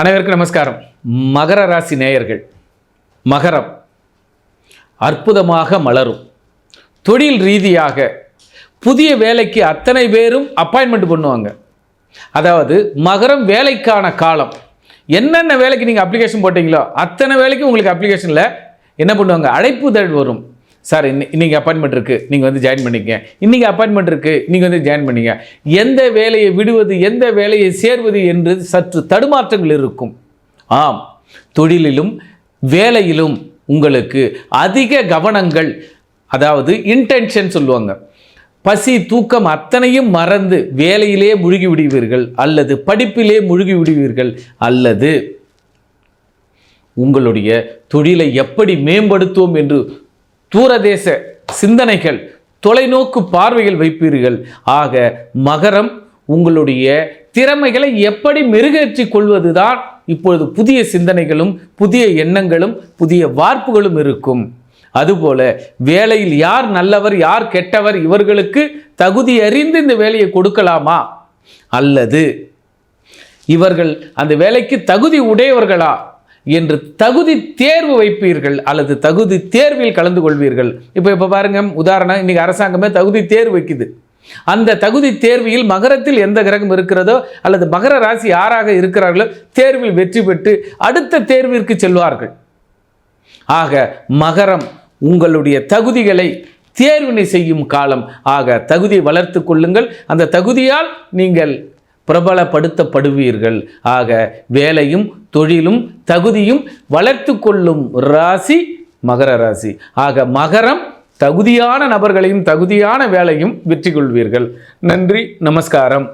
அனைவருக்கும் நமஸ்காரம். மகர ராசி நேயர்கள் மகரம் அற்புதமாக மலரும். தொழில் ரீதியாக புதிய வேலைக்கு அத்தனை பேரும் அப்பாயின்மெண்ட் பண்ணுவாங்க. அதாவது மகரம் வேலைக்கான காலம். என்னென்ன வேலைக்கு நீங்கள் அப்ளிகேஷன் போட்டீங்களோ அத்தனை வேலைக்கு உங்களுக்கு அப்ளிகேஷனில் என்ன பண்ணுவாங்க? அழைப்புதழ் வரும். சார் இன்னி இன்னைக்கு அப்பாயின்மெண்ட் இருக்குது நீங்கள் வந்து ஜாயின் பண்ணிக்கங்க. இன்றைக்கி அப்பாயின்மெண்ட் இருக்குது நீங்கள் வந்து ஜாயின் பண்ணிங்க. எந்த வேலையை விடுவது எந்த வேலையை சேர்வது என்று சற்று தடுமாற்றங்கள் இருக்கும். ஆம் தொழிலிலும் வேலையிலும் உங்களுக்கு அதிக கவனங்கள் அதாவது இன்டென்ஷன் சொல்லுவாங்க. பசி தூக்கம் அத்தனையும் மறந்து வேலையிலே முழுகி விடுவீர்கள் அல்லது படிப்பிலே முழுகி விடுவீர்கள் அல்லது உங்களுடைய தொழிலை எப்படி மேம்படுத்துவோம் என்று தூரதேச சிந்தனைகள் தொலைநோக்கு பார்வைகள் வைப்பீர்கள். ஆக மகரம் உங்களுடைய திறமைகளை எப்படி மெருகேற்றிக் கொள்வதுதான் இப்பொழுது புதிய சிந்தனைகளும் புதிய எண்ணங்களும் புதிய வார்ப்புகளும் இருக்கும். அதுபோல வேலையில் யார் நல்லவர் யார் கெட்டவர் இவர்களுக்கு தகுதி அறிந்து இந்த வேலையை கொடுக்கலாமா? அல்லது இவர்கள் அந்த வேலைக்கு தகுதி உடையவர்களா? என்று தகுதி தேர்வு வைப்பீர்கள் அல்லது தகுதி தேர்வில் கலந்து கொள்வீர்கள். இப்போ இப்போ பாருங்க உதாரணம் இன்னைக்கு அரசாங்கமே தகுதி தேர்வு வைக்குது. அந்த தகுதி தேர்வில் மகரத்தில் எந்த கிரகம் இருக்கிறதோ அல்லது மகர ராசி யாராக இருக்கிறார்களோ தேர்வில் வெற்றி பெற்று அடுத்த தேர்விற்கு செல்வார்கள். ஆக மகரம் உங்களுடைய தகுதிகளை தேர்வினை செய்யும் காலம். ஆக தகுதியை வளர்த்து கொள்ளுங்கள். அந்த தகுதியால் நீங்கள் பிரபலப்படுத்தப்படுவீர்கள். ஆக வேலையும் தொழிலும் தகுதியும் வளர்த்து கொள்ளும் ராசி மகர ராசி. ஆக மகரம் தகுதியான நபர்களையும் தகுதியான வேலையும் வெற்றி கொள்வீர்கள் நன்றி நமஸ்காரம்.